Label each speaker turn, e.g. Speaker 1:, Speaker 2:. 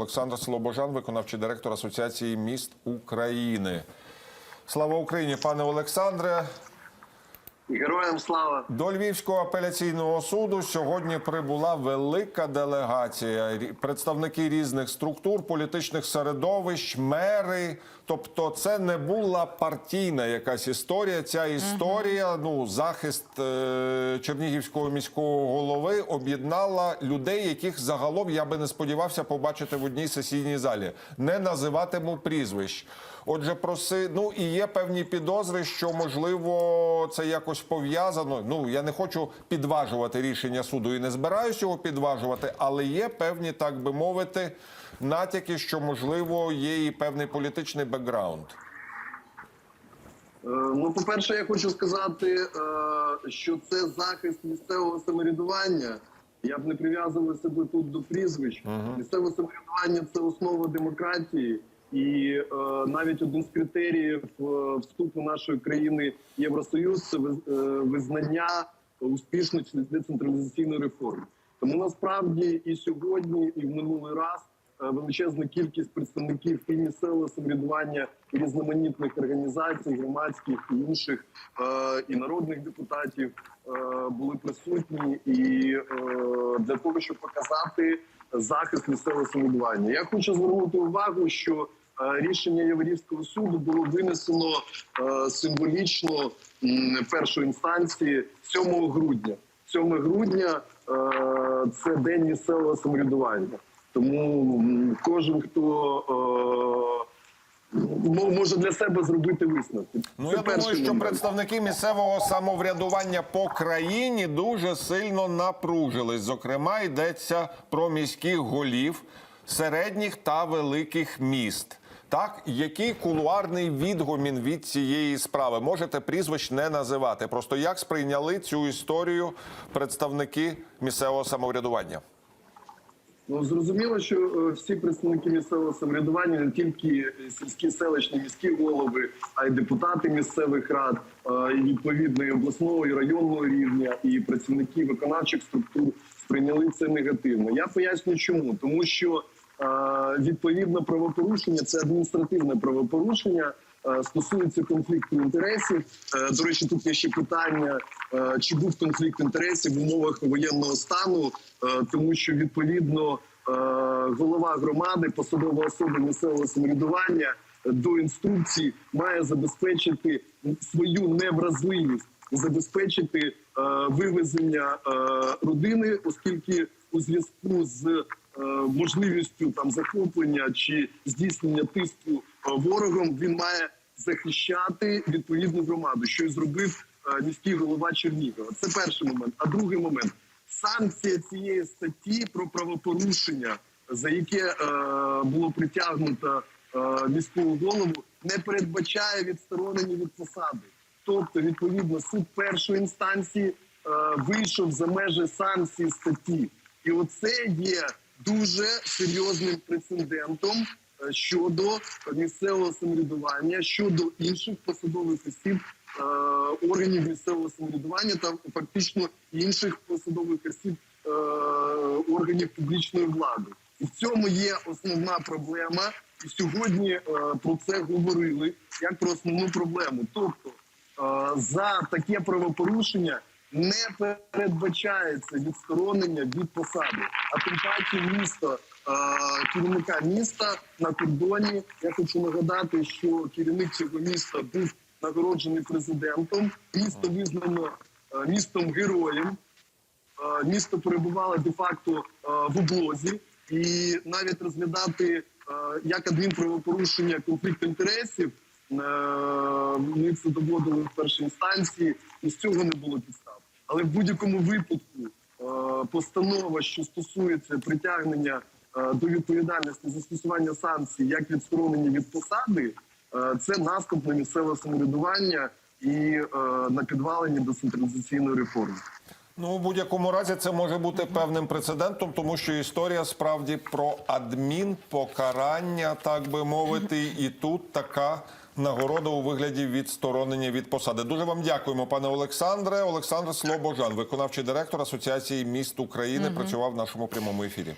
Speaker 1: Олександр Слобожан, виконавчий директор Асоціації міст України. Слава Україні, пане Олександре.
Speaker 2: Героям слава!
Speaker 1: До Львівського апеляційного суду сьогодні прибула велика делегація. Представники різних структур, політичних середовищ, мери. Тобто, це не була партійна якась історія. Ця історія, ну захист е- Чернігівського міського голови об'єднала людей, яких загалом я би не сподівався побачити в одній сесійній залі. Не називатиму прізвищ. Отже, проси, ну і є певні підозри, що можливо це якось пов'язано. Ну я не хочу підважувати рішення суду і не збираюся його підважувати, але є певні, так би мовити, натяки, що можливо є і певний політичний бекграунд.
Speaker 2: Е, Ну, по-перше, я хочу сказати, е, що це захист місцевого самоврядування. Я б не прив'язував себе тут до прізвищ. Місцеве самоврядування це основа демократії, і е, навіть один з критеріїв е, вступу нашої країни в Євросоюз це визнання успішності децентралізаційної реформи. Тому насправді і сьогодні, і в минулий раз е, величезна кількість представників і місцевого самоврядування, і різноманітних організацій, громадських і інших, е, і народних депутатів е, були присутні і е, для того, щоб показати захист місцевого самоврядування. Я хочу звернути увагу, що рішення Єврейського суду було винесено е, символічно першої інстанції 7 грудня. 7 грудня е, це день місцевого самоврядування. Тому кожен, хто е, може для себе зробити висновки.
Speaker 1: Ну
Speaker 2: Це
Speaker 1: я думаю, що
Speaker 2: момент.
Speaker 1: представники місцевого самоврядування по країні дуже сильно напружились. Зокрема, йдеться про міських голів середніх та великих міст. Так, який кулуарний відгомін від цієї справи? Можете прізвищ не називати. Просто як сприйняли цю історію представники місцевого самоврядування?
Speaker 2: Ну зрозуміло, що е, всі представники місцевого самоврядування, не тільки сільські селищні міські голови, а й депутати місцевих рад, е, і відповідно обласного і районного рівня, і працівники виконавчих структур сприйняли це негативно. Я поясню, чому тому, що е, відповідно правопорушення це адміністративне правопорушення. е, Стосується конфлікту інтересів. Е, До речі, тут є ще питання, е, чи був конфлікт інтересів в умовах воєнного стану, тому що відповідно голова громади, посадова особа місцевого самоврядування до інструкцій має забезпечити свою невразливість, забезпечити вивезення родини, оскільки у зв'язку з можливістю там захоплення чи здійснення тиску е, ворогом він має захищати відповідну громаду, що й зробив е, міський голова Чернігова. Це перший момент. А другий момент санкція цієї статті про правопорушення, за яке е, було притягнуто е, міського голову, не передбачає відсторонення від посади. Тобто, відповідно, суд першої інстанції е, вийшов за межі санкції статті, і оце є дуже серйозним прецедентом е, щодо місцевого самоврядування, щодо інших посадових осіб е, органів місцевого самоврядування та фактично інших посадових осіб е, органів публічної влади. І в цьому є основна проблема. І сьогодні про це говорили як про основну проблему. Тобто за таке правопорушення не передбачається відсторонення від посади, а тим паче місто е, керівника міста на кордоні. Я хочу нагадати, що керівник цього міста був нагороджений президентом. Місто визнано е, містом героєм. Е, місто перебувало де-факто е, в облозі, і навіть розглядати як адмінправопорушення конфлікт інтересів. Ми це доводили в першій інстанції, і з цього не було підстав. Але в будь-якому випадку е, постанова, що стосується притягнення е, до відповідальності застосування санкцій як відсторонення від посади, е, це наступ на місцеве самоврядування і на підвалені децентралізаційної реформи.
Speaker 1: Ну, у будь-якому разі це може бути певним прецедентом, тому що історія справді про адмінпокарання, так би мовити, і тут така нагорода у вигляді відсторонення від посади. Дуже вам дякуємо, пане Олександре. Олександр Слобожан, виконавчий директор Асоціації міст України, працював в нашому прямому ефірі.